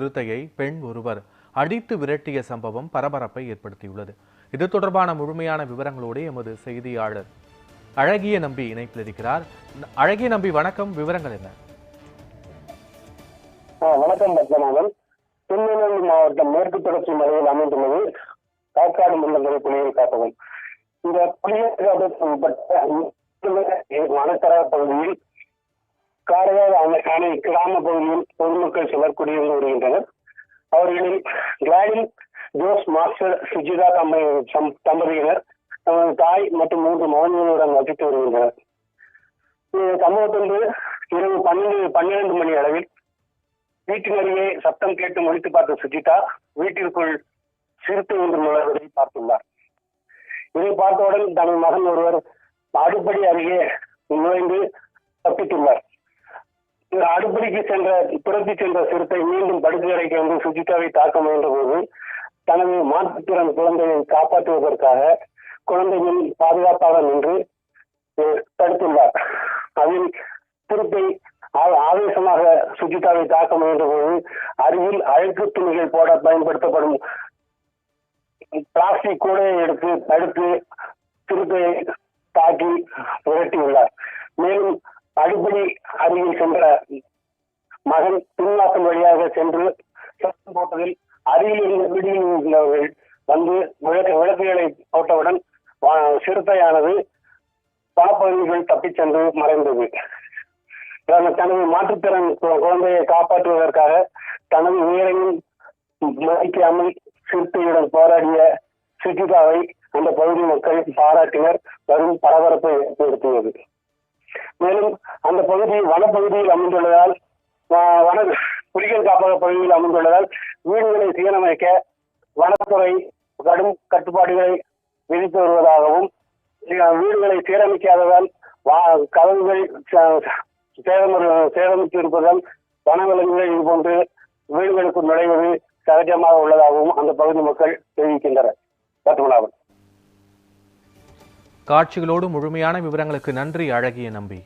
சிறுத்தையை பெண் ஒருவர் அடித்து விரட்டிய சம்பவம் பரபரப்பை ஏற்படுத்தியுள்ளது. இது தொடர்பான முழுமையான விவரங்களோடு எமது செய்தியாளர் அழகிய நம்பி இணைப்பில் இருக்கிறார் அழகிய நம்பி வணக்கம். விவரங்கள் என்ன? வணக்கம் பத்மநாதன் திருநெல்வேலி மாவட்டம் மேற்கு தொடர்ச்சி மலையில் அமைந்துள்ளது. காக்காடு மண்டல புலிகள் காப்பகம். இந்த புலிகள் காப்பகப்பட்ட வனத்தர பகுதியில் காரையார் அணை கிராம பகுதியில் பொதுமக்கள் சிலர் குடியிருந்து வருகின்றனர். அவர்களில் கிளாடின் ஜோஸ் மாஸ்டர் சுஜிதா தம்பதி தம்பதியினர் தமது தாய் மற்றும் மூன்று மகன்களுடன் வசித்து வருகின்றனர். சம்பவத்தொன்று இரவு பன்னெண்டு பன்னிரண்டு மணி அளவில் வீட்டினருகே சத்தம் கேட்டு முடித்து பார்த்த சுஜிதா வீட்டிற்குள் சிறுத்தை ஒன்று நுழைவதை பார்த்துள்ளார். இதை பார்த்தவுடன் தனது மகன் ஒருவர் அடுப்படி அருகே நுழைந்து தப்பித்துள்ளார். இந்த அடுப்படிக்கு சென்ற துரத்தி சென்ற சிறுத்தை மீண்டும் படுக்கறைக்கு வந்து சுஜிதாவை தாக்க முயன்ற போது தனது மாற்றுத்திறன் குழந்தையை காப்பாற்றுவதற்காக குழந்தையின் பாதுகாப்பாக நின்று தடுத்துள்ளார் அதில் சிறுத்தை ஆ- ஆவேசமாக சுஜிதாவை தாக்க முயன்ற போது அருகில் அழுக்கு துணிகள் போட பயன்படுத்தப்படும் பிளாஸ்டிக் கூடையை எடுத்து தடுத்து சிறுத்தையை தாக்கி விரட்டியுள்ளார். மேலும் அடிப்படை அருகில் சென்ற மகன் பின்வாசல் வழியாக சென்று சத்தம் போட்டதில் அருகில் இருந்த வீடியில் இருந்தவர்கள் வந்து விளக்கு விளக்குகளை போட்டவுடன் சிறுத்தையானது பணப்பகுதிகள் தப்பிச் சென்று மறைந்தது. தனது தனது மாற்றுத்திறன் குழந்தையை காப்பாற்றுவதற்காக தனது உயிரையும் மதிக்காமல் சிறுத்தையுடன் போராடிய சுஜிதாவை அந்த பகுதி மக்கள் பாராட்டினர். வரும் பரபரப்பை ஏற்படுத்தியது. மேலும் அந்த பகுதி வனப்பகுதியில் அமைந்துள்ளதால் வன புலிகள் காப்பக பகுதியில் அமைந்துள்ளதால் வீடுகளை சீரமைக்க வனத்துறை கடும் கட்டுப்பாடுகளை விதித்து வருவதாகவும் வீடுகளை சீரமைக்காததால் வா- கதவுகள் ச- சேதம் சேதமிட்டு இருப்பதால் வனவிலங்குகள் இது போன்று வீடுகளுக்கு நுழைவது சகஜமாக உள்ளதாகவும் அந்த பகுதி மக்கள் தெரிவிக்கின்றனர். பத்மநாபன். காட்சிகளோடு முழுமையான விவரங்களுக்கு நன்றி அழகிய நம்பி.